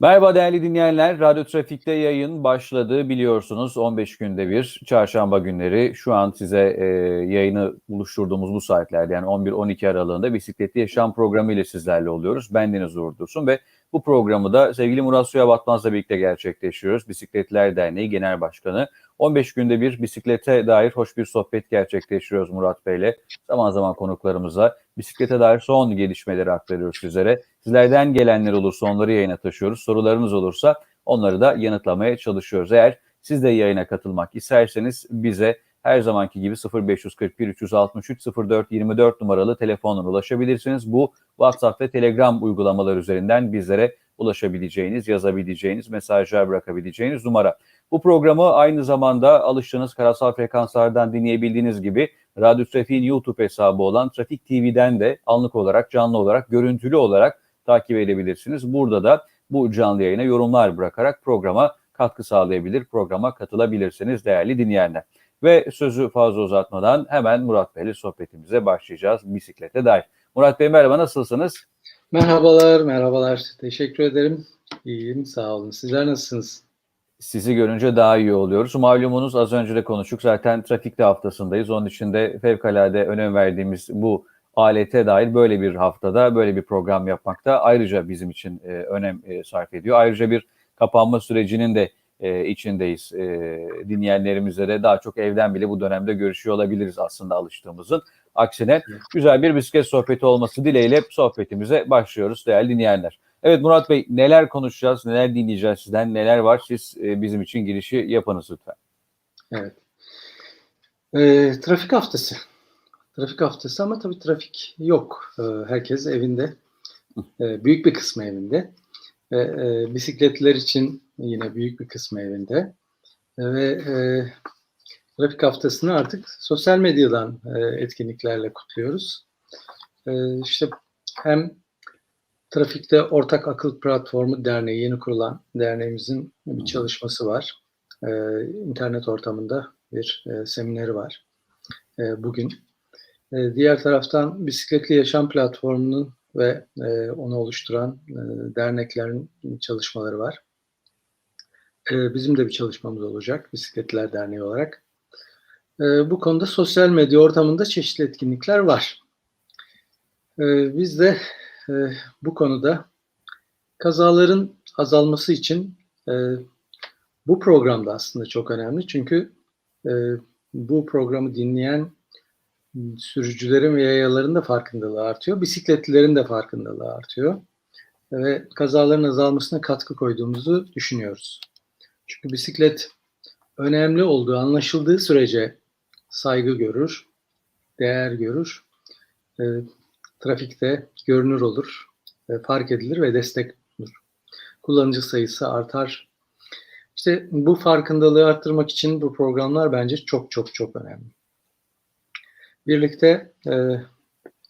Merhaba değerli dinleyenler. Radyo Trafik'te yayın başladı biliyorsunuz 15 günde bir çarşamba günleri şu an size e, yayını buluşturduğumuz bu saatlerde yani 11-12 aralığında bisikletli yaşam programı ile sizlerle oluyoruz. Ben Deniz Uğur Dursun ve bu programı da sevgili Murat Suya Batmaz'la birlikte gerçekleştiriyoruz. Bisikletler Derneği Genel Başkanı. 15 günde bir bisiklete dair hoş bir sohbet gerçekleştiriyoruz Murat Bey'le. Zaman zaman konuklarımıza bisiklete dair son gelişmeleri aktarıyoruz sizlere. Sizlerden gelenler olursa onları yayına taşıyoruz. Sorularınız olursa onları da yanıtlamaya çalışıyoruz. Eğer siz de yayına katılmak isterseniz bize her zamanki gibi 0541 363 04 24 numaralı telefonla ulaşabilirsiniz. Bu WhatsApp ve Telegram uygulamalar üzerinden bizlere ulaşabileceğiniz, yazabileceğiniz, mesajlar bırakabileceğiniz numara. Bu programı aynı zamanda alıştığınız karasal frekanslardan dinleyebildiğiniz gibi Radyo Trafik'in YouTube hesabı olan Trafik TV'den de anlık olarak, canlı olarak, görüntülü olarak takip edebilirsiniz. Burada da bu canlı yayına yorumlar bırakarak programa katkı sağlayabilir, programa katılabilirsiniz değerli dinleyenler. Ve sözü fazla uzatmadan hemen Murat Bey'le sohbetimize başlayacağız bisiklete dair. Murat Bey merhaba nasılsınız? Merhabalar, merhabalar. Teşekkür ederim. İyiyim, sağ olun. Sizler nasılsınız? Sizi görünce daha iyi oluyoruz. Malumunuz az önce de konuştuk. Zaten trafikte haftasındayız. Onun için de fevkalade önem verdiğimiz bu alete dair böyle bir haftada böyle bir program yapmakta ayrıca bizim için e, önem e, sarf ediyor. Ayrıca bir kapanma sürecinin de e, içindeyiz. E, dinleyenlerimizle de daha çok evden bile bu dönemde görüşüyor olabiliriz aslında alıştığımızın. Aksine güzel bir bisiklet sohbeti olması dileğiyle sohbetimize başlıyoruz değerli dinleyenler. Evet Murat Bey neler konuşacağız, neler dinleyeceğiz sizden, neler var siz e, bizim için girişi yapınız lütfen. Evet. E, trafik haftası. Trafik haftası ama tabii trafik yok. E, herkes evinde. E, büyük bir kısmı evinde. Ve e, bisikletler için yine büyük bir kısmı evinde. E, ve e, trafik haftasını artık sosyal medyadan e, etkinliklerle kutluyoruz. E, işte hem Trafikte Ortak Akıl Platformu Derneği yeni kurulan derneğimizin bir çalışması var. Ee, internet ortamında bir e, semineri var e, bugün. E, diğer taraftan Bisikletli Yaşam Platformu'nun ve e, onu oluşturan e, derneklerin çalışmaları var. E, bizim de bir çalışmamız olacak Bisikletler Derneği olarak. E, bu konuda sosyal medya ortamında çeşitli etkinlikler var. E, biz de e, bu konuda kazaların azalması için e, bu programda aslında çok önemli. Çünkü e, bu programı dinleyen sürücülerin ve yayaların da farkındalığı artıyor. Bisikletlilerin de farkındalığı artıyor. Ve kazaların azalmasına katkı koyduğumuzu düşünüyoruz. Çünkü bisiklet önemli olduğu anlaşıldığı sürece saygı görür, değer görür. E, trafikte görünür olur, e, fark edilir ve destek olur. Kullanıcı sayısı artar. İşte bu farkındalığı arttırmak için bu programlar bence çok çok çok önemli. Birlikte e,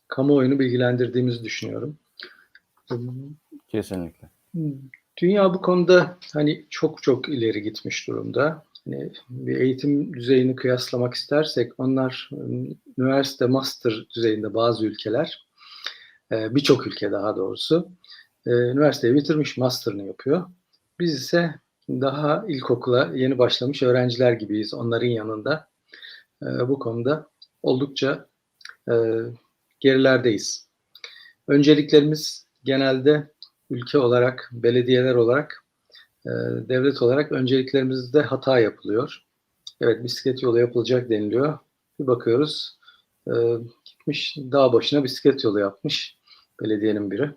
kamuoyunu bilgilendirdiğimizi düşünüyorum. Kesinlikle. Dünya bu konuda hani çok çok ileri gitmiş durumda. Hani bir eğitim düzeyini kıyaslamak istersek onlar üniversite master düzeyinde bazı ülkeler birçok ülke daha doğrusu üniversiteyi bitirmiş master'ını yapıyor. Biz ise daha ilkokula yeni başlamış öğrenciler gibiyiz onların yanında. Bu konuda oldukça gerilerdeyiz. Önceliklerimiz genelde ülke olarak, belediyeler olarak, devlet olarak önceliklerimizde hata yapılıyor. Evet bisiklet yolu yapılacak deniliyor. Bir bakıyoruz gitmiş dağ başına bisiklet yolu yapmış belediyenin biri.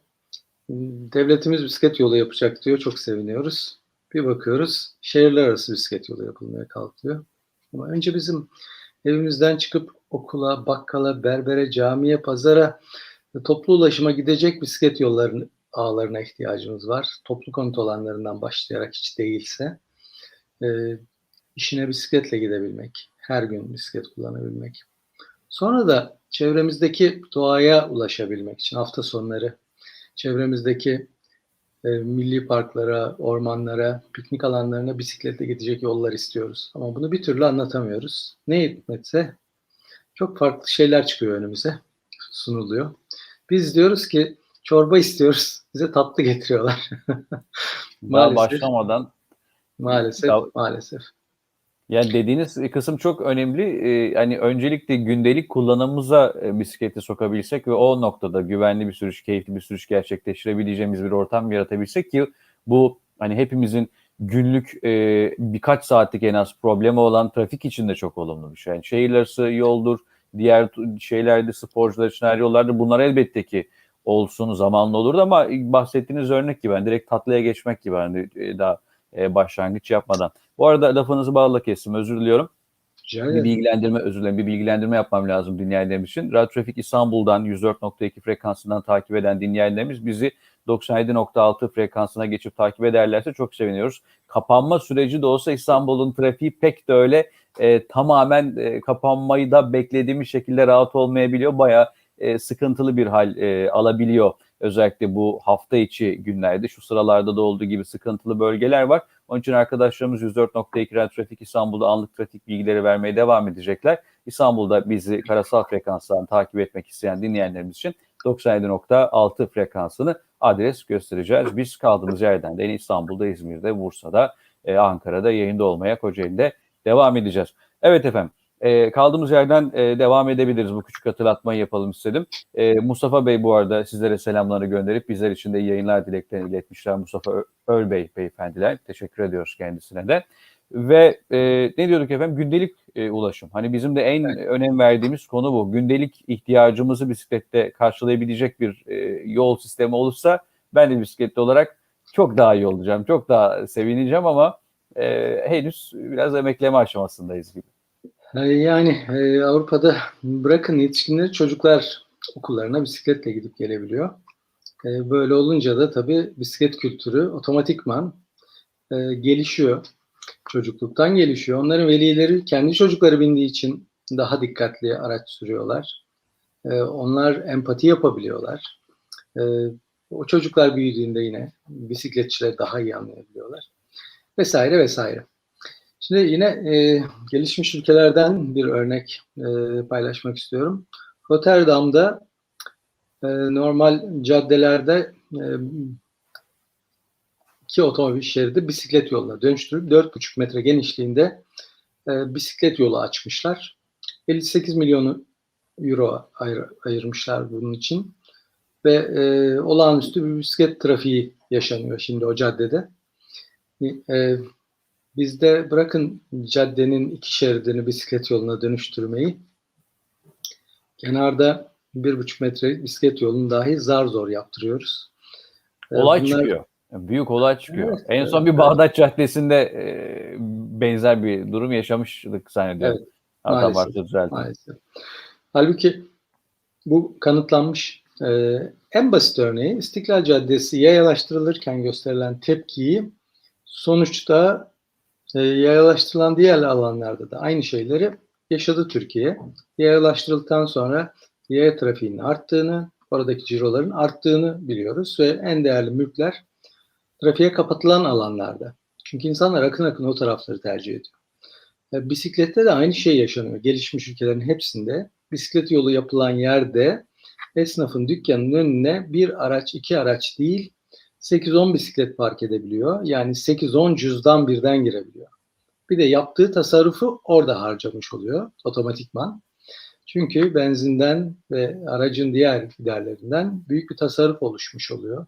Devletimiz bisiklet yolu yapacak diyor. Çok seviniyoruz. Bir bakıyoruz şehirler arası bisiklet yolu yapılmaya kalkıyor. Ama önce bizim evimizden çıkıp okula, bakkala, berbere, camiye, pazara, toplu ulaşıma gidecek bisiklet yollarının ağlarına ihtiyacımız var. Toplu konut olanlarından başlayarak hiç değilse e, işine bisikletle gidebilmek, her gün bisiklet kullanabilmek. Sonra da çevremizdeki doğaya ulaşabilmek için hafta sonları çevremizdeki e, milli parklara, ormanlara, piknik alanlarına bisikletle gidecek yollar istiyoruz. Ama bunu bir türlü anlatamıyoruz. Ne hikmetse çok farklı şeyler çıkıyor önümüze, sunuluyor. Biz diyoruz ki çorba istiyoruz, bize tatlı getiriyorlar. Daha Maalesef. başlamadan Maalesef, maalesef. Yani dediğiniz kısım çok önemli. Ee, hani öncelikle gündelik kullanımımıza e, bisikleti sokabilsek ve o noktada güvenli bir sürüş, keyifli bir sürüş gerçekleştirebileceğimiz bir ortam yaratabilsek ki bu hani hepimizin günlük e, birkaç saatlik en az problemi olan trafik için de çok olumlu bir şey. Yani şehirler arası yoldur, diğer şeylerde sporcular için her yollarda bunlar elbette ki olsun zamanlı olurdu ama bahsettiğiniz örnek gibi hani direkt tatlıya geçmek gibi hani e, daha e, başlangıç yapmadan. Bu arada lafınızı bağla kestim özür diliyorum. Rica Bir bilgilendirme özür dilerim. Bir bilgilendirme yapmam lazım dinleyenlerimiz için. Radyo Trafik İstanbul'dan 104.2 frekansından takip eden dinleyenlerimiz bizi 97.6 frekansına geçip takip ederlerse çok seviniyoruz. Kapanma süreci de olsa İstanbul'un trafiği pek de öyle e, tamamen e, kapanmayı da beklediğimiz şekilde rahat olmayabiliyor. Bayağı e, sıkıntılı bir hal e, alabiliyor. Özellikle bu hafta içi günlerde şu sıralarda da olduğu gibi sıkıntılı bölgeler var. Onun için arkadaşlarımız 104.2 Radyo Trafik İstanbul'da anlık trafik bilgileri vermeye devam edecekler. İstanbul'da bizi karasal frekanstan takip etmek isteyen dinleyenlerimiz için 97.6 frekansını adres göstereceğiz. Biz kaldığımız yerden de İstanbul'da, İzmir'de, Bursa'da, e, Ankara'da yayında olmaya Kocaeli'de devam edeceğiz. Evet efendim. E, kaldığımız yerden e, devam edebiliriz. Bu küçük hatırlatmayı yapalım istedim. E, Mustafa Bey bu arada sizlere selamlarını gönderip bizler için de iyi yayınlar dileklerini iletmişler. Mustafa Ö- Ölbey beyefendiler. Teşekkür ediyoruz kendisine de. Ve e, ne diyorduk efendim? Gündelik e, ulaşım. Hani bizim de en önem verdiğimiz konu bu. Gündelik ihtiyacımızı bisiklette karşılayabilecek bir e, yol sistemi olursa ben de bisikletli olarak çok daha iyi olacağım. Çok daha sevineceğim ama e, henüz biraz emekleme aşamasındayız gibi. Ee, Yani e, Avrupa'da bırakın yetişkinleri çocuklar okullarına bisikletle gidip gelebiliyor. E, Böyle olunca da tabii bisiklet kültürü otomatikman e, gelişiyor. Çocukluktan gelişiyor. Onların velileri kendi çocukları bindiği için daha dikkatli araç sürüyorlar. E, Onlar empati yapabiliyorlar. O çocuklar büyüdüğünde yine bisikletçileri daha iyi anlayabiliyorlar. Vesaire vesaire. Şimdi yine e, gelişmiş ülkelerden bir örnek e, paylaşmak istiyorum. Rotterdam'da e, normal caddelerde e, iki otomobil şeridi bisiklet yoluna dönüştürüp 4,5 metre genişliğinde e, bisiklet yolu açmışlar. 58 milyonu euro ayır, ayırmışlar bunun için ve e, olağanüstü bir bisiklet trafiği yaşanıyor şimdi o caddede. E, Bizde bırakın caddenin iki şeridini bisiklet yoluna dönüştürmeyi, kenarda bir buçuk metre bisiklet yolunu dahi zar zor yaptırıyoruz. Ee, Olay bunlar- çıkıyor. Büyük olay çıkıyor. Evet, en son evet, bir evet. Bağdat Caddesi'nde e, benzer bir durum yaşamıştık zannediyorum. Evet, maalesef. Maalesef. Halbuki bu kanıtlanmış. Ee, en basit örneği İstiklal Caddesi yayalaştırılırken gösterilen tepkiyi sonuçta e, diğer alanlarda da aynı şeyleri yaşadı Türkiye. Yayalaştırıldıktan sonra yaya trafiğinin arttığını, oradaki ciroların arttığını biliyoruz ve en değerli mülkler trafiğe kapatılan alanlarda. Çünkü insanlar akın akın o tarafları tercih ediyor. E, Bisiklette de aynı şey yaşanıyor. Gelişmiş ülkelerin hepsinde bisiklet yolu yapılan yerde esnafın dükkanının önüne bir araç, iki araç değil 8-10 bisiklet park edebiliyor. Yani 8-10 cüzdan birden girebiliyor. Bir de yaptığı tasarrufu orada harcamış oluyor otomatikman. Çünkü benzinden ve aracın diğer giderlerinden büyük bir tasarruf oluşmuş oluyor.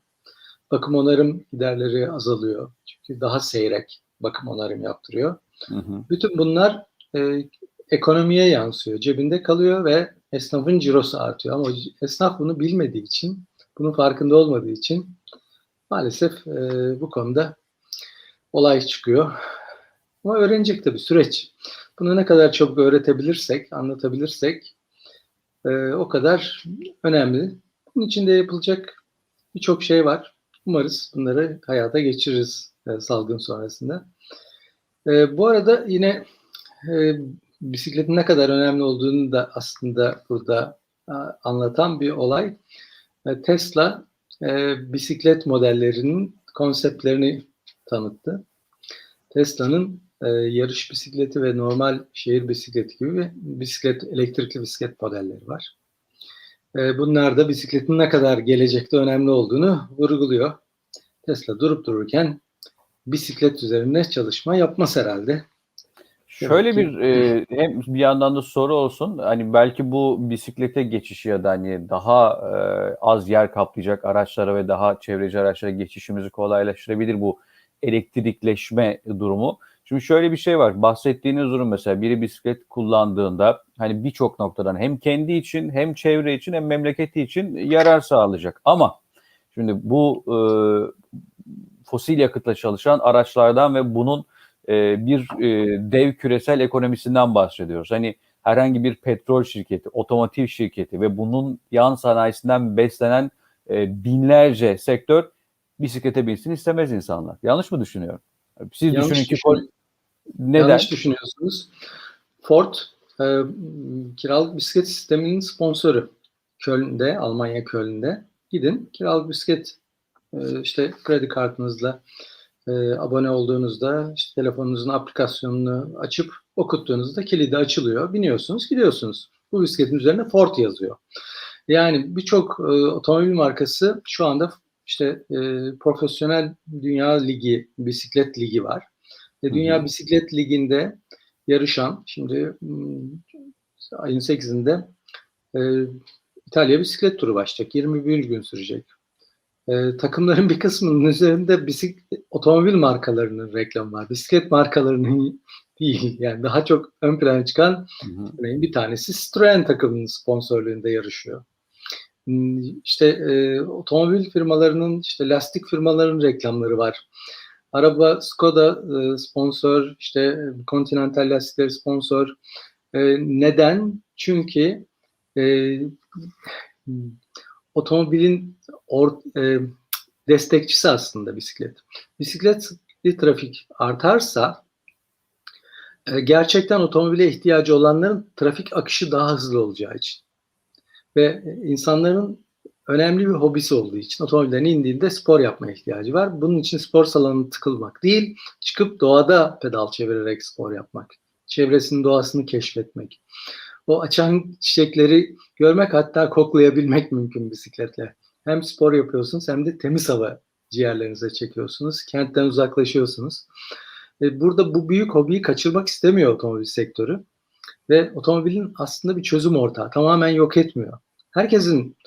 Bakım onarım giderleri azalıyor. Çünkü daha seyrek bakım onarım yaptırıyor. Hı hı. Bütün bunlar e, ekonomiye yansıyor, cebinde kalıyor ve esnafın cirosu artıyor. Ama esnaf bunu bilmediği için, bunun farkında olmadığı için maalesef e, bu konuda olay çıkıyor. Ama öğrenecek tabii süreç. Bunu ne kadar çok öğretebilirsek, anlatabilirsek e, o kadar önemli. Bunun için de yapılacak birçok şey var. Umarız bunları hayata geçiririz e, salgın sonrasında. E, bu arada yine e, bisikletin ne kadar önemli olduğunu da aslında burada anlatan bir olay. E, Tesla e, bisiklet modellerinin konseptlerini tanıttı. Tesla'nın e, yarış bisikleti ve normal şehir bisikleti gibi bir bisiklet, elektrikli bisiklet modelleri var. E, bunlar da bisikletin ne kadar gelecekte önemli olduğunu vurguluyor. Tesla durup dururken bisiklet üzerine çalışma yapmaz herhalde. Şöyle bir e, hem bir yandan da soru olsun. Hani belki bu bisiklete geçişi ya da hani daha e, az yer kaplayacak araçlara ve daha çevreci araçlara geçişimizi kolaylaştırabilir bu elektrikleşme durumu. Şimdi şöyle bir şey var. Bahsettiğiniz durum mesela biri bisiklet kullandığında hani birçok noktadan hem kendi için hem çevre için hem memleketi için yarar sağlayacak. Ama şimdi bu e, fosil yakıtla çalışan araçlardan ve bunun e, bir e, dev küresel ekonomisinden bahsediyoruz. Hani herhangi bir petrol şirketi, otomotiv şirketi ve bunun yan sanayisinden beslenen e, binlerce sektör bisiklete binsin istemez insanlar. Yanlış mı düşünüyorum? Siz Yanlış düşünün ki düşünüyorum. neden? Yanlış düşünüyorsunuz. Ford e, kiralık bisiklet sisteminin sponsoru. Köln'de, Almanya Köln'de. Gidin kiralık bisiklet e, işte kredi kartınızla e, abone olduğunuzda işte telefonunuzun aplikasyonunu açıp okuttuğunuzda kilidi açılıyor. Biniyorsunuz, gidiyorsunuz. Bu bisikletin üzerine Ford yazıyor. Yani birçok e, otomobil markası şu anda işte e, profesyonel dünya ligi, bisiklet ligi var. Ve dünya bisiklet liginde yarışan şimdi hmm, ayın 8'inde e, İtalya bisiklet turu başlayacak. 21 gün sürecek. E, takımların bir kısmının üzerinde bisiklet, otomobil markalarının reklamı var. Bisiklet markalarının değil. Yani daha çok ön plana çıkan örneğin bir tanesi Citroen takımının sponsorluğunda yarışıyor. Hmm, İşte e, otomobil firmalarının, işte lastik firmalarının reklamları var. Araba Skoda e, sponsor, işte Continental lastikleri sponsor. E, neden? Çünkü e, otomobilin or, e, destekçisi aslında bisiklet. Bisikletli trafik artarsa e, gerçekten otomobile ihtiyacı olanların trafik akışı daha hızlı olacağı için ve insanların önemli bir hobisi olduğu için otomobilden indiğinde spor yapmaya ihtiyacı var. Bunun için spor salonuna tıkılmak değil, çıkıp doğada pedal çevirerek spor yapmak. Çevresinin doğasını keşfetmek. O açan çiçekleri görmek hatta koklayabilmek mümkün bisikletle. Hem spor yapıyorsunuz hem de temiz hava ciğerlerinize çekiyorsunuz. Kentten uzaklaşıyorsunuz. E, Burada bu büyük hobiyi kaçırmak istemiyor otomobil sektörü. Ve otomobilin aslında bir çözüm ortağı. Tamamen yok etmiyor. Herkesin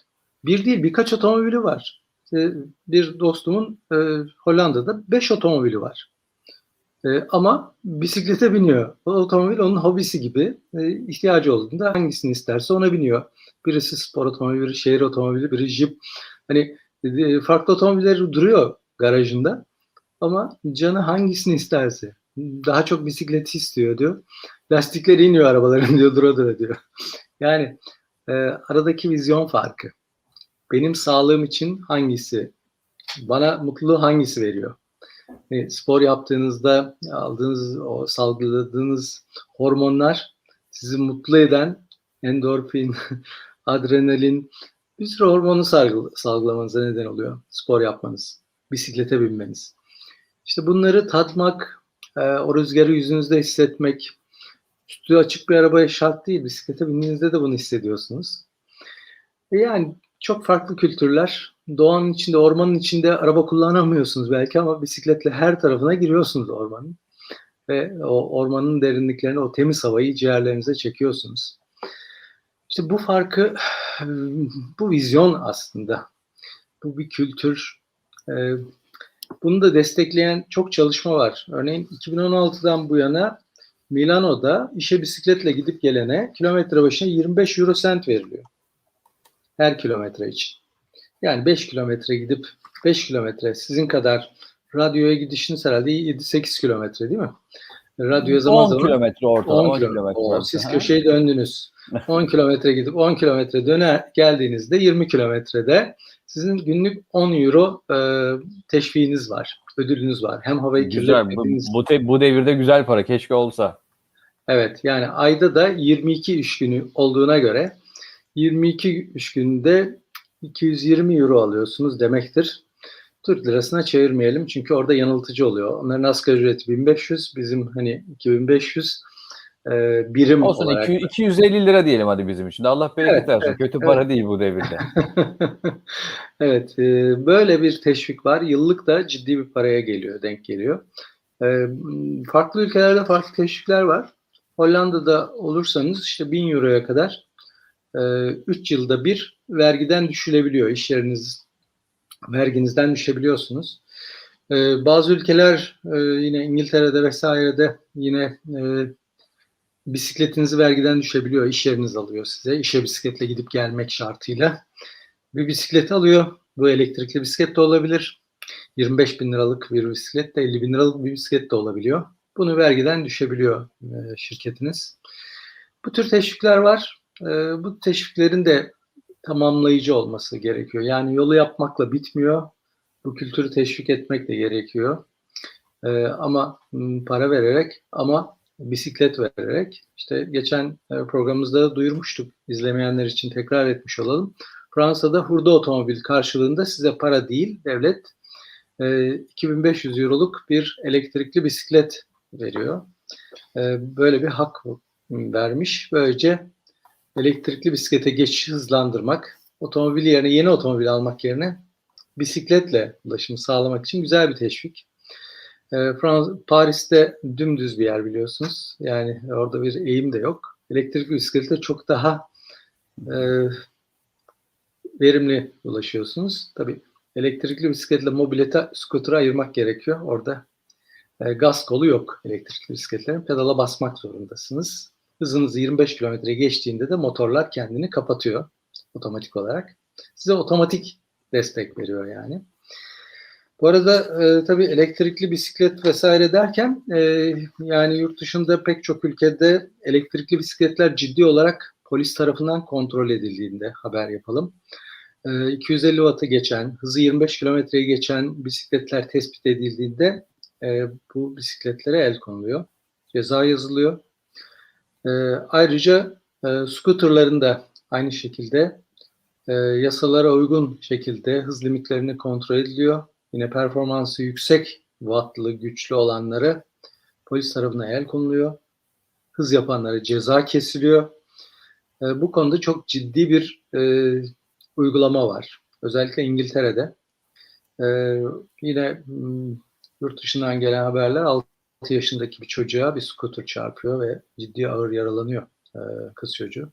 bir değil birkaç otomobili var. E, Bir dostumun e, Hollanda'da beş otomobili var. E, ama bisiklete biniyor. O otomobil onun hobisi gibi. E, ihtiyacı olduğunda hangisini isterse ona biniyor. Birisi spor otomobili, biri şehir otomobili, biri jip. Hani e, farklı otomobiller duruyor garajında. Ama canı hangisini isterse. Daha çok bisikleti istiyor diyor. Lastikleri iniyor arabaların diyor dura dura diyor. Yani e, aradaki vizyon farkı. Benim sağlığım için hangisi, bana mutluluğu hangisi veriyor? Spor yaptığınızda aldığınız, o salgıladığınız hormonlar sizi mutlu eden endorfin, adrenalin, bir sürü hormonu salgı- salgılamanıza neden oluyor spor yapmanız, bisiklete binmeniz. İşte bunları tatmak, e, o rüzgarı yüzünüzde hissetmek, üstü açık bir arabaya şart değil. Bisiklete bindiğinizde de bunu hissediyorsunuz. E yani çok farklı kültürler. Doğanın içinde, ormanın içinde araba kullanamıyorsunuz belki ama bisikletle her tarafına giriyorsunuz ormanın. Ve o ormanın derinliklerine, o temiz havayı ciğerlerinize çekiyorsunuz. İşte bu farkı, bu vizyon aslında. Bu bir kültür. E, Bunu da destekleyen çok çalışma var. Örneğin 2016'dan bu yana Milano'da işe bisikletle gidip gelene kilometre başına 25 euro sent veriliyor. Her kilometre için. Yani 5 kilometre gidip 5 kilometre sizin kadar radyoya gidişiniz herhalde 7-8 kilometre değil mi? Radyoya zaman 10 zaman kilometre ortalama 10 10 kilometre. Oo, siz Ha. köşeyi döndünüz. 10 kilometre gidip 10 kilometre döne geldiğinizde 20 kilometrede sizin günlük 10 euro e, teşviğiniz var. Ödülünüz var. Hem havayı Güzel. Bu, bu, te- bu devirde güzel para. Keşke olsa. Evet yani ayda da 22 iş günü olduğuna göre 22 iş günde 220 euro alıyorsunuz demektir. Türk lirasına çevirmeyelim çünkü orada yanıltıcı oluyor. Onların asgari ücreti 1500, bizim hani 2500. e, birim Olsun olarak. 200 250 lira diyelim hadi bizim için. Allah bereket Evet, versin. evet, Kötü evet. para değil bu devirde. evet, e, böyle bir teşvik var. Yıllık da ciddi bir paraya geliyor, denk geliyor. E, farklı ülkelerde farklı teşvikler var. Hollanda'da olursanız işte 1000 euroya kadar 3 yılda bir vergiden düşülebiliyor. İş yeriniz verginizden düşebiliyorsunuz. E, bazı ülkeler e, yine İngiltere'de vesairede yine e, bisikletinizi vergiden düşebiliyor. İş yeriniz alıyor size. İşe bisikletle gidip gelmek şartıyla. Bir bisiklet alıyor. Bu elektrikli bisiklet de olabilir. 25 bin liralık bir bisiklet de 50 bin liralık bir bisiklet de olabiliyor. Bunu vergiden düşebiliyor e, şirketiniz. Bu tür teşvikler var. E, bu teşviklerin de tamamlayıcı olması gerekiyor. Yani yolu yapmakla bitmiyor. Bu kültürü teşvik etmek de gerekiyor. E, ama m, para vererek ama bisiklet vererek işte geçen e, programımızda da duyurmuştuk. İzlemeyenler için tekrar etmiş olalım. Fransa'da hurda otomobil karşılığında size para değil devlet e, 2500 euroluk bir elektrikli bisiklet veriyor. E, böyle bir hak vermiş. Böylece elektrikli bisiklete geçişi hızlandırmak, otomobil yerine yeni otomobil almak yerine bisikletle ulaşımı sağlamak için güzel bir teşvik. E, Frans Paris'te dümdüz bir yer biliyorsunuz. Yani orada bir eğim de yok. Elektrikli bisiklete çok daha e, verimli ulaşıyorsunuz. Tabii elektrikli bisikletle mobilete, skutura ayırmak gerekiyor. Orada e, gaz kolu yok elektrikli bisikletlerin. Pedala basmak zorundasınız. Hızınız 25 kilometre geçtiğinde de motorlar kendini kapatıyor otomatik olarak. Size otomatik destek veriyor yani. Bu arada e, tabii elektrikli bisiklet vesaire derken e, yani yurt dışında pek çok ülkede elektrikli bisikletler ciddi olarak polis tarafından kontrol edildiğinde haber yapalım. E, 250 wattı geçen, hızı 25 kilometreyi geçen bisikletler tespit edildiğinde e, bu bisikletlere el konuluyor. Ceza yazılıyor. E, ayrıca e, scooterların da aynı şekilde e, yasalara uygun şekilde hız limitlerini kontrol ediliyor. Yine performansı yüksek wattlı, güçlü olanları polis tarafından el konuluyor. Hız yapanlara ceza kesiliyor. E, bu konuda çok ciddi bir e, uygulama var. Özellikle İngiltere'de. E, yine m, yurt dışından gelen haberler 6 yaşındaki bir çocuğa bir scooter çarpıyor ve ciddi ağır yaralanıyor e, kız çocuğu.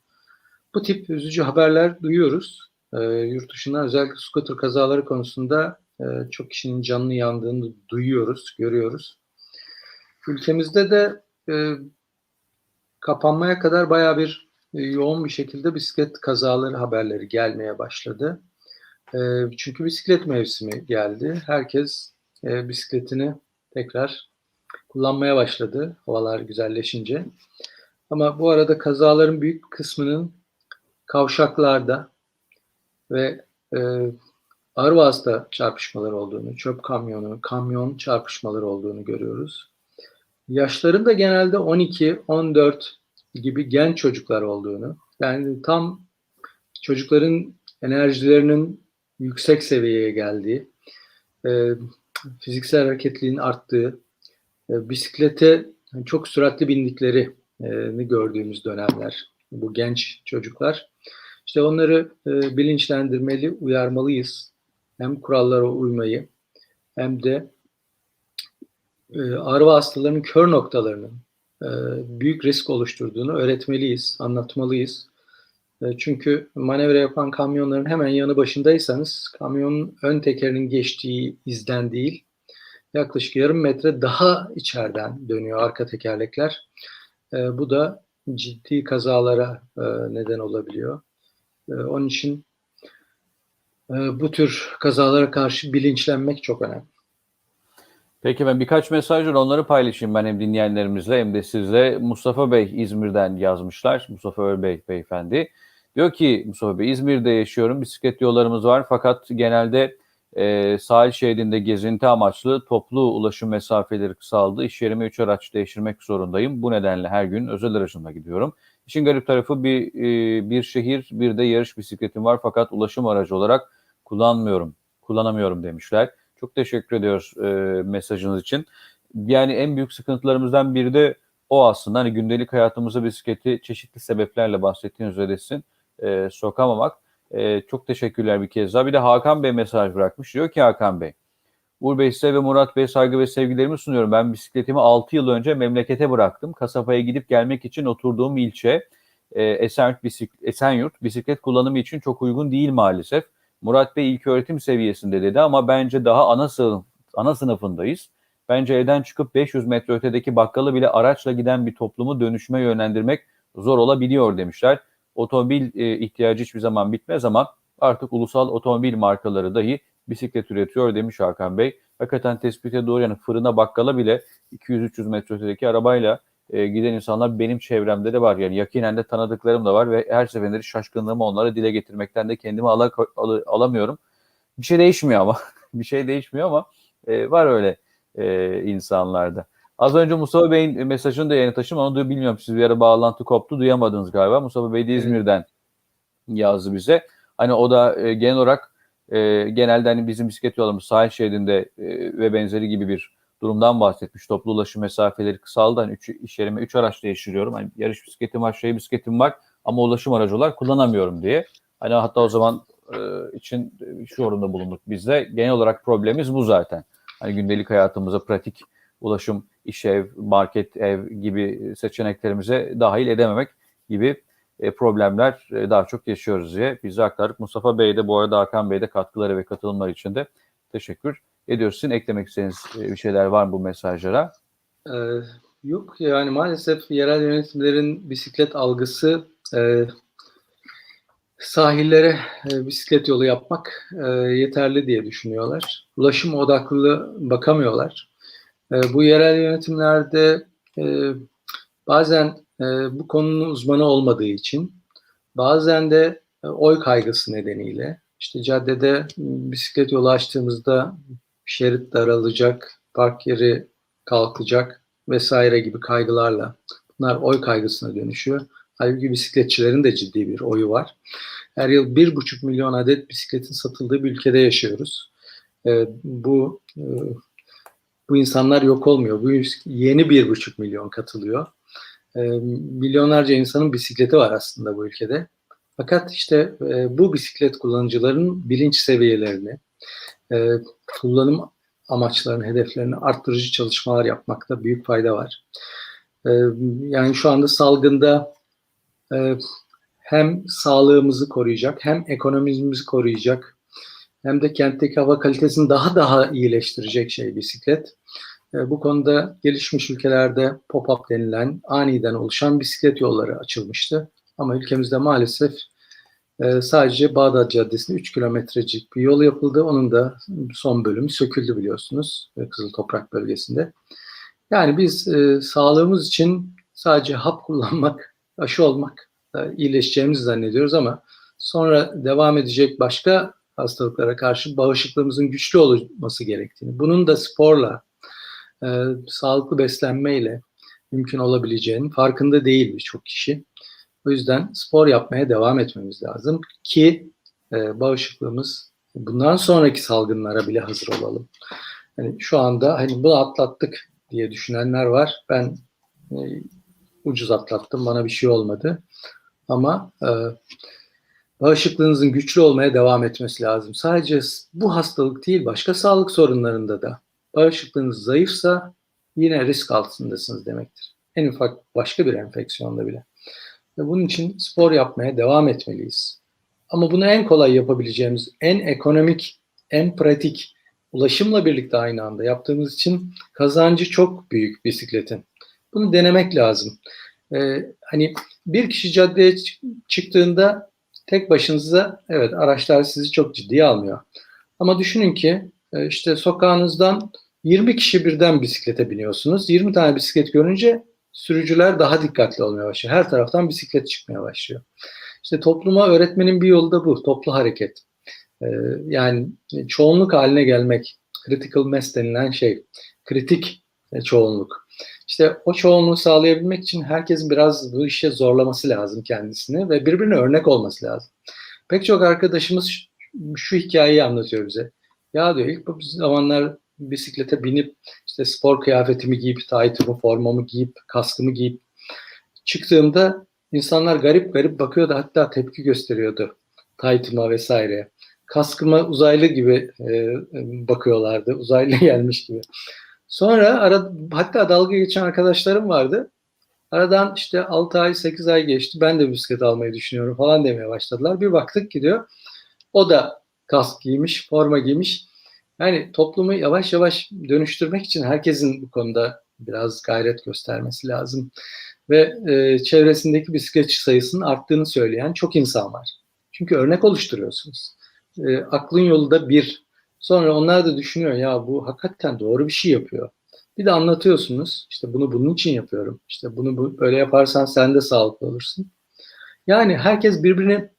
Bu tip üzücü haberler duyuyoruz. E, yurt dışından özellikle scooter kazaları konusunda e, çok kişinin canını yandığını duyuyoruz, görüyoruz. Ülkemizde de e, kapanmaya kadar baya bir e, yoğun bir şekilde bisiklet kazaları haberleri gelmeye başladı. E, çünkü bisiklet mevsimi geldi. Herkes e, bisikletini tekrar kullanmaya başladı havalar güzelleşince. Ama bu arada kazaların büyük kısmının kavşaklarda ve e, ağır vasıta olduğunu, çöp kamyonu, kamyon çarpışmaları olduğunu görüyoruz. Yaşların da genelde 12, 14 gibi genç çocuklar olduğunu, yani tam çocukların enerjilerinin yüksek seviyeye geldiği, e, fiziksel hareketliliğin arttığı, e, bisiklete çok süratli bindiklerini gördüğümüz dönemler bu genç çocuklar. İşte onları e, bilinçlendirmeli, uyarmalıyız. Hem kurallara uymayı hem de e, ağrı hastalarının kör noktalarının e, büyük risk oluşturduğunu öğretmeliyiz, anlatmalıyız. Çünkü manevra yapan kamyonların hemen yanı başındaysanız kamyonun ön tekerinin geçtiği izden değil, yaklaşık yarım metre daha içeriden dönüyor arka tekerlekler. E, bu da ciddi kazalara e, neden olabiliyor. E, onun için e, bu tür kazalara karşı bilinçlenmek çok önemli. Peki ben birkaç mesaj var onları paylaşayım ben hem dinleyenlerimizle hem de sizle. Mustafa Bey İzmir'den yazmışlar. Mustafa Örbey beyefendi. Diyor ki Mustafa Bey İzmir'de yaşıyorum bisiklet yollarımız var fakat genelde e, sahil şeridinde gezinti amaçlı toplu ulaşım mesafeleri kısaldı. İş yerime 3 araç değiştirmek zorundayım. Bu nedenle her gün özel aracımla gidiyorum. İşin garip tarafı bir e, bir şehir bir de yarış bisikletim var fakat ulaşım aracı olarak kullanmıyorum, kullanamıyorum demişler. Çok teşekkür ediyoruz e, mesajınız için. Yani en büyük sıkıntılarımızdan biri de o aslında hani gündelik hayatımıza bisikleti çeşitli sebeplerle bahsettiğiniz üzere e, sokamamak. E, çok teşekkürler bir kez daha. Bir de Hakan Bey mesaj bırakmış. Diyor ki Hakan Bey, Uğur Bey size ve Murat Bey saygı ve sevgilerimi sunuyorum. Ben bisikletimi 6 yıl önce memlekete bıraktım. Kasabaya gidip gelmek için oturduğum ilçe e, Esenyurt, bisik- Esenyurt bisiklet kullanımı için çok uygun değil maalesef. Murat Bey ilk öğretim seviyesinde dedi ama bence daha ana, sınıf, ana sınıfındayız. Bence evden çıkıp 500 metre ötedeki bakkalı bile araçla giden bir toplumu dönüşüme yönlendirmek zor olabiliyor demişler. Otomobil e, ihtiyacı hiçbir zaman bitmez ama artık ulusal otomobil markaları dahi bisiklet üretiyor demiş Hakan Bey. Hakikaten tespite doğru yani fırına bakkala bile 200-300 metre ötedeki arabayla e, giden insanlar benim çevremde de var. Yani yakinen de tanıdıklarım da var ve her seferinde şaşkınlığımı onlara dile getirmekten de kendimi ala, al, alamıyorum. Bir şey değişmiyor ama. bir şey değişmiyor ama e, var öyle e, insanlarda. Az önce Mustafa Bey'in mesajını da yayına taşıdım. Onu da bilmiyorum. Siz bir ara bağlantı koptu. Duyamadınız galiba. Mustafa Bey de İzmir'den yazdı bize. Hani o da e, genel olarak e, genelde hani bizim bisiklet yolumuz sahil şeridinde e, ve benzeri gibi bir durumdan bahsetmiş. Toplu ulaşım mesafeleri kısaldı. Hani üç, iş yerime 3 araçla yaşıyorum. Hani yarış bisikletim var, şey bisikletim var ama ulaşım aracı olarak kullanamıyorum diye. Hani hatta o zaman e, için şu yorumda bulunduk biz de. Genel olarak problemimiz bu zaten. Hani gündelik hayatımıza pratik ulaşım, iş ev, market ev gibi seçeneklerimize dahil edememek gibi e, problemler e, daha çok yaşıyoruz diye bize aktardık. Mustafa Bey de bu arada Hakan Bey de katkıları ve katılımları için de teşekkür ediyoruz. Sizin eklemek istediğiniz e, bir şeyler var mı bu mesajlara? Ee, yok yani maalesef yerel yönetimlerin bisiklet algısı e, sahillere e, bisiklet yolu yapmak e, yeterli diye düşünüyorlar. Ulaşım odaklı bakamıyorlar. E, bu yerel yönetimlerde e, bazen e, bu konunun uzmanı olmadığı için bazen de e, oy kaygısı nedeniyle işte caddede bisiklet yolu açtığımızda şerit daralacak, park yeri kalkacak vesaire gibi kaygılarla bunlar oy kaygısına dönüşüyor. Halbuki bisikletçilerin de ciddi bir oyu var. Her yıl bir buçuk milyon adet bisikletin satıldığı bir ülkede yaşıyoruz. E, bu e, bu insanlar yok olmuyor. Bu yeni bir buçuk milyon katılıyor. E, milyonlarca insanın bisikleti var aslında bu ülkede. Fakat işte e, bu bisiklet kullanıcıların bilinç seviyelerini, e, kullanım amaçlarını, hedeflerini arttırıcı çalışmalar yapmakta büyük fayda var. E, yani şu anda salgında e, hem sağlığımızı koruyacak, hem ekonomimizi koruyacak, hem de kentteki hava kalitesini daha daha iyileştirecek şey bisiklet. E, bu konuda gelişmiş ülkelerde pop-up denilen aniden oluşan bisiklet yolları açılmıştı. Ama ülkemizde maalesef e, sadece Bağdat Caddesi'nde 3 kilometrecik bir yol yapıldı. Onun da son bölümü söküldü biliyorsunuz e, Kızıl Toprak bölgesinde. Yani biz sağlığımız için sadece hap kullanmak, aşı olmak iyileşeceğimizi zannediyoruz ama sonra devam edecek başka hastalıklara karşı bağışıklığımızın güçlü olması gerektiğini, bunun da sporla, e, sağlıklı beslenmeyle mümkün olabileceğinin farkında değil birçok kişi. O yüzden spor yapmaya devam etmemiz lazım ki e, bağışıklığımız bundan sonraki salgınlara bile hazır olalım. Yani şu anda hani bunu atlattık diye düşünenler var. Ben e, ucuz atlattım, bana bir şey olmadı. Ama e, bağışıklığınızın güçlü olmaya devam etmesi lazım. Sadece bu hastalık değil, başka sağlık sorunlarında da bağışıklığınız zayıfsa yine risk altındasınız demektir. En ufak başka bir enfeksiyonda bile. Ve bunun için spor yapmaya devam etmeliyiz. Ama bunu en kolay yapabileceğimiz, en ekonomik, en pratik, ulaşımla birlikte aynı anda yaptığımız için kazancı çok büyük bisikletin. Bunu denemek lazım. Ee, hani bir kişi caddeye çıktığında tek başınıza evet araçlar sizi çok ciddiye almıyor. Ama düşünün ki e, işte sokağınızdan 20 kişi birden bisiklete biniyorsunuz. 20 tane bisiklet görünce sürücüler daha dikkatli olmaya başlıyor. Her taraftan bisiklet çıkmaya başlıyor. İşte topluma öğretmenin bir yolu da bu. Toplu hareket. Ee, yani çoğunluk haline gelmek. Critical mass denilen şey. Kritik çoğunluk. İşte o çoğunluğu sağlayabilmek için herkesin biraz bu işe zorlaması lazım kendisini ve birbirine örnek olması lazım. Pek çok arkadaşımız şu hikayeyi anlatıyor bize. Ya diyor ilk bu zamanlar bisiklete binip işte spor kıyafetimi giyip, taytımı, formamı giyip, kaskımı giyip çıktığımda insanlar garip garip bakıyordu. Hatta tepki gösteriyordu taytıma vesaire. Kaskıma uzaylı gibi e, bakıyorlardı. Uzaylı gelmiş gibi. Sonra ara, hatta dalga geçen arkadaşlarım vardı. Aradan işte 6 ay 8 ay geçti. Ben de bisiklet almayı düşünüyorum falan demeye başladılar. Bir baktık gidiyor. O da kask giymiş, forma giymiş. Yani toplumu yavaş yavaş dönüştürmek için herkesin bu konuda biraz gayret göstermesi lazım. Ve e, çevresindeki bisikletçi sayısının arttığını söyleyen çok insan var. Çünkü örnek oluşturuyorsunuz. E, aklın yolu da bir. Sonra onlar da düşünüyor ya bu hakikaten doğru bir şey yapıyor. Bir de anlatıyorsunuz. İşte bunu bunun için yapıyorum. İşte bunu bu, böyle yaparsan sen de sağlıklı olursun. Yani herkes birbirini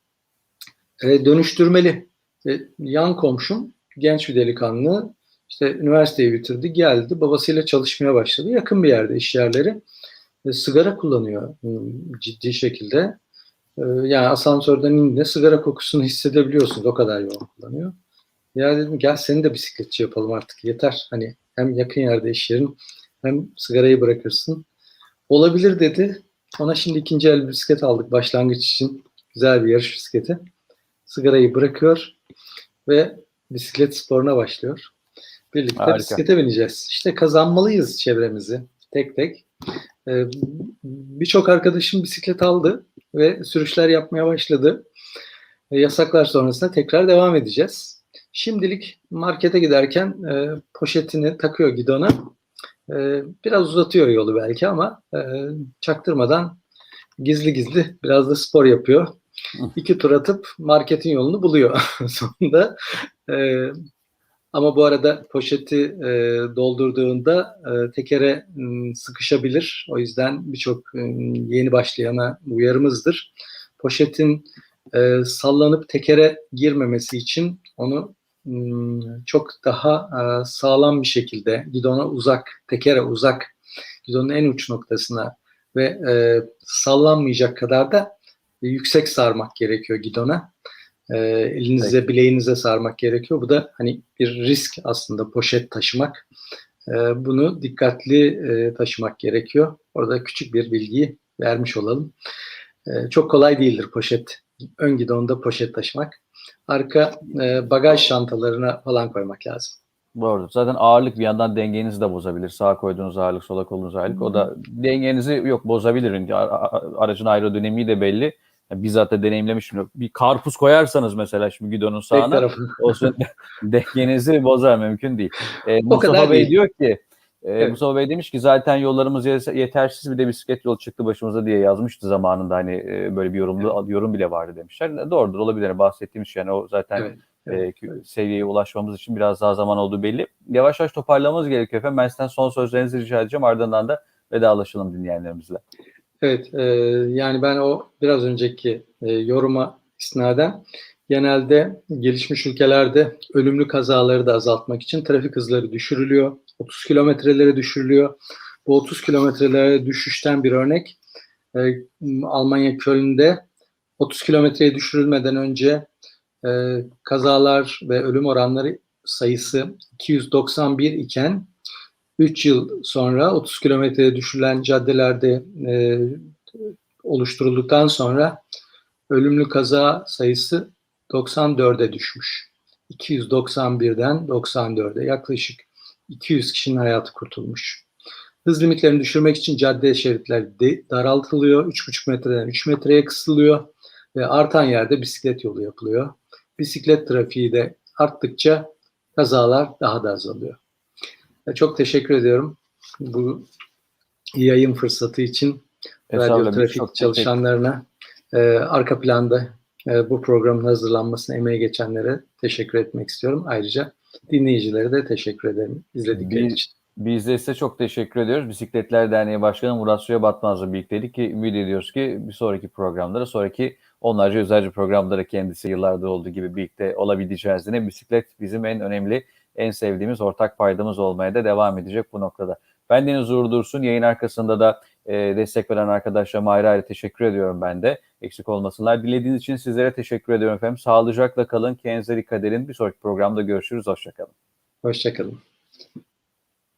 e, dönüştürmeli. E, yan komşum genç bir delikanlı işte üniversiteyi bitirdi geldi babasıyla çalışmaya başladı. Yakın bir yerde iş yerleri. E, sigara kullanıyor ciddi şekilde. Yani asansörden indiğinde sigara kokusunu hissedebiliyorsunuz. O kadar yoğun kullanıyor. Ya dedim gel seni de bisikletçi yapalım artık yeter. Hani hem yakın yerde iş yerin hem sigarayı bırakırsın. Olabilir dedi. Ona şimdi ikinci el bisiklet aldık başlangıç için. Güzel bir yarış bisikleti. Sigarayı bırakıyor ve bisiklet sporuna başlıyor. Birlikte Harika. bisiklete bineceğiz. İşte kazanmalıyız çevremizi tek tek. Ee, Birçok arkadaşım bisiklet aldı ve sürüşler yapmaya başladı. E, yasaklar sonrasında tekrar devam edeceğiz. Şimdilik markete giderken e, poşetini takıyor gidona. E, biraz uzatıyor yolu belki ama e, çaktırmadan gizli gizli biraz da spor yapıyor. İki tur atıp marketin yolunu buluyor sonunda. E, ama bu arada poşeti e, doldurduğunda e, tekere m, sıkışabilir. O yüzden birçok e, yeni başlayana uyarımızdır. Poşetin e, sallanıp tekere girmemesi için onu çok daha e, sağlam bir şekilde gidona uzak, tekere uzak, gidonun en uç noktasına ve e, sallanmayacak kadar da yüksek sarmak gerekiyor gidona. E, elinize, Peki. bileğinize sarmak gerekiyor. Bu da hani bir risk aslında poşet taşımak. E, bunu dikkatli e, taşımak gerekiyor. Orada küçük bir bilgiyi vermiş olalım. E, çok kolay değildir poşet. Ön gidonda poşet taşımak. Arka e, bagaj çantalarına falan koymak lazım. Doğru. Zaten ağırlık bir yandan dengenizi de bozabilir. Sağa koyduğunuz ağırlık, sola koyduğunuz ağırlık. O da dengenizi yok bozabilir. Aracın aerodinamiği de belli. Yani bizzat da deneyimlemişim. Bir karpuz koyarsanız mesela şimdi gidonun Tek sağına o dengenizi bozar mümkün değil. Ee, Mustafa kadar Bey değil. diyor ki e, Evet. Mustafa Bey demiş ki zaten yollarımız yet- yetersiz bir de bisiklet yolu çıktı başımıza diye yazmıştı zamanında hani e, böyle bir yorumlu yorum bile vardı demişler. Doğrudur olabilir. Yani bahsettiğimiz şey yani o zaten Evet, e, evet, kü- seviyeye ulaşmamız için biraz daha zaman olduğu belli. Yavaş yavaş toparlamamız gerekiyor efendim. Ben sizden son sözlerinizi rica edeceğim. Ardından da vedalaşalım dinleyenlerimizle. Evet, e, yani ben o biraz önceki e, yoruma isnaden genelde gelişmiş ülkelerde ölümlü kazaları da azaltmak için trafik hızları düşürülüyor. 30 kilometrelere düşürülüyor. Bu 30 kilometrelere düşüşten bir örnek e, Almanya Köln'de 30 kilometreye düşürülmeden önce e, kazalar ve ölüm oranları sayısı 291 iken 3 yıl sonra 30 kilometreye düşürülen caddelerde e, oluşturulduktan sonra ölümlü kaza sayısı 94'e düşmüş. 291'den 94'e yaklaşık 200 kişinin hayatı kurtulmuş. Hız limitlerini düşürmek için cadde şeritler de- daraltılıyor. 3,5 metreden 3 metreye kısılıyor ve artan yerde bisiklet yolu yapılıyor. Bisiklet trafiği de arttıkça kazalar daha da azalıyor. Ve Çok teşekkür ediyorum bu yayın fırsatı için radyo trafik çalışanlarına, e, arka planda e, bu programın hazırlanmasına emeği geçenlere teşekkür etmek istiyorum. Ayrıca dinleyicilere de teşekkür ederim izledikleri için. Biz de size çok teşekkür ediyoruz. Bisikletler Derneği Başkanı Murat Suya Batmaz'la birlikteydik ki ümit ediyoruz ki bir sonraki programlara, sonraki onlarca yüzlerce programlara kendisi yıllarda olduğu gibi birlikte olabileceğiz. Yine bisiklet bizim en önemli, en sevdiğimiz ortak paydamız olmaya da devam edecek bu noktada. Ben Deniz Uğur Dursun. Yayın arkasında da e, destek veren arkadaşlarıma ayrı ayrı teşekkür ediyorum ben de. Eksik olmasınlar. Dilediğiniz için sizlere teşekkür ediyorum efendim. Sağlıcakla kalın. Kendinize dikkat edin. Bir sonraki programda görüşürüz. Hoşçakalın. Hoşçakalın.